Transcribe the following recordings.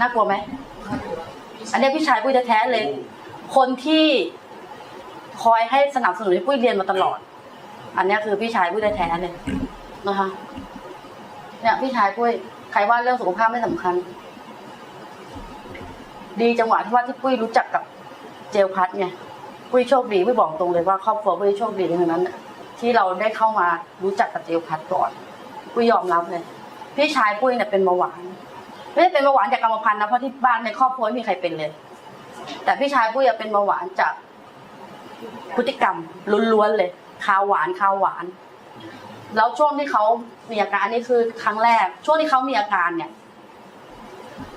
น่ากลัวไหม อันนี้พี่ชายปุ้ยแท้ๆเลย คนที่คอยให้สนับสนุนให้ปุ้ยเรียนมาตลอด อันนี้คือพี่ชายปุ้ยแท้ๆเลยนะคะ เนี่ยพี่ชายปุ้ยใครว่าเรื่องสุขภาพไม่สำคัญ ดีจังหวะที่ว่าที่ปุ้ยรู้จักกับเจลพัดไงปุ้ยโชคดีปุ้ยบอกตรงเลยว่าครอบครัวปุ้ยโชคดีทั้งนั้นที่เราได้เข้ามารู้จักกับเจลพัดก่อนปุ้ยยอมรับเลย พี่ชายปุ้ยเนี่ยเป็นเบาหวาน ไม่ได้เป็นเบาหวานจากกรรมพันธุ์นะเพราะที่บ้านในครอบครัวไม่มีใครเป็นเลย แต่พี่ชายปุ้ยอะเป็นเบาหวานจากพฤติกรรมล้วนๆเลยข้าวหวานข้าวหวาน แล้วช่วงที่เขามีอาการนี่คือครั้งแรก ช่วงที่เขามีอาการเนี่ย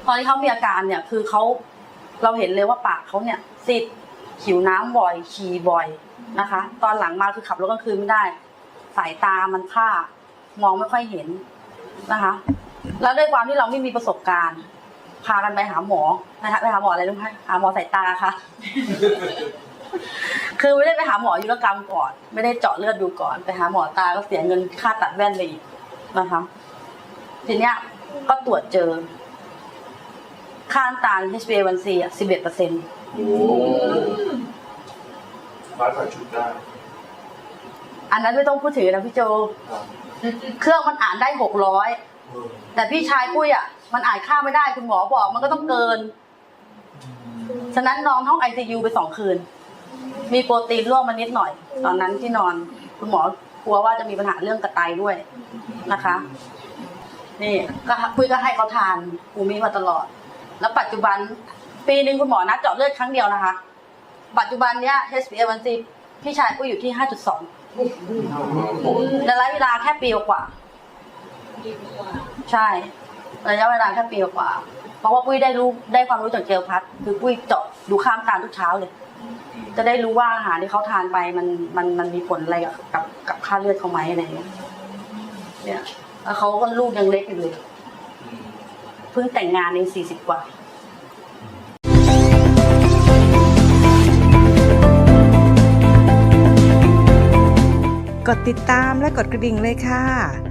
ตอนที่เขามีอาการเนี่ย คือเขาเราเห็นเลยว่าปากเขาเนี่ยซีดหิวน้ำบ่อยฉี่บ่อยนะคะ ตอนหลังมาคือขับรถกลางคืนไม่ได้ สายตามันพร่ามองไม่ค่อยเห็นนะคะ แล้วด้วยความที่เราไม่มีประสบการณ์ พากันไปหาหมอนะคะไปหาหมออะไรรู้ไหมหาหมอสายตาค่ะ คือไม่ได้ไปหาหมอยุรกรรมก่อน ไม่ได้เจาะเลือดดูก่อน ไปหาหมอตาก็เสียเงินค่าตัดแว่นไปอีกนะคะทีเนี้ยก็ตรวจเจอ ค่าน้ำตาล HbA1c อะ11เปอร์เซ็นต์โอ้ฟ้าใส่ชุดได้อันนั้นไม่ต้องพูดถึงนะพี่โจ ครับเครื่องมันอ่านได้หกร้อยเออ แต่พี่ชายปุ้ยอะมันอ่านค่าไม่ได้คุณหมอบอกมันก็ต้องเกิน ฉะนั้นนอนห้องไอซียูไปสองคืน มีโปรตีนร่วมมานิดหน่อย ตอนนั้นที่นอน คุณหมอกลัวว่าจะมีปัญหาเรื่องกระไตด้วยนะคะ นี่ก็คุยก็ให้เขาทานกูมีมาตลอด แล้วปัจจุบันปีหนึ่งคุณหมอนัดเจาะเลือดครั้งเดียวนะคะ ปัจจุบันเนี้ย HbA1c พี่ชายปุ้ยอยู่ที่ 5.2ในระยะเวลาแค่ปีกว่า ใช่ ระยะเวลาแค่ปีกว่า เพราะว่าปุ้ยได้รู้ได้ความรู้จากเจลพัดคือปุ้ยเจาะดูข้ามตาทุกเช้าเลย จะได้รู้ว่าอาหารที่เขาทานไปมันมันมันมีผลอะไรกับกับกับค่าเลือดเขาไหมอะไรอย่างเงี้ยเนี่ยแล้วเขาก็ลูกยังเล็กอยู่เลยเพิ่งแต่งงานในสี่สิบกว่ากดติดตามและกดกระดิ่งเลยค่ะ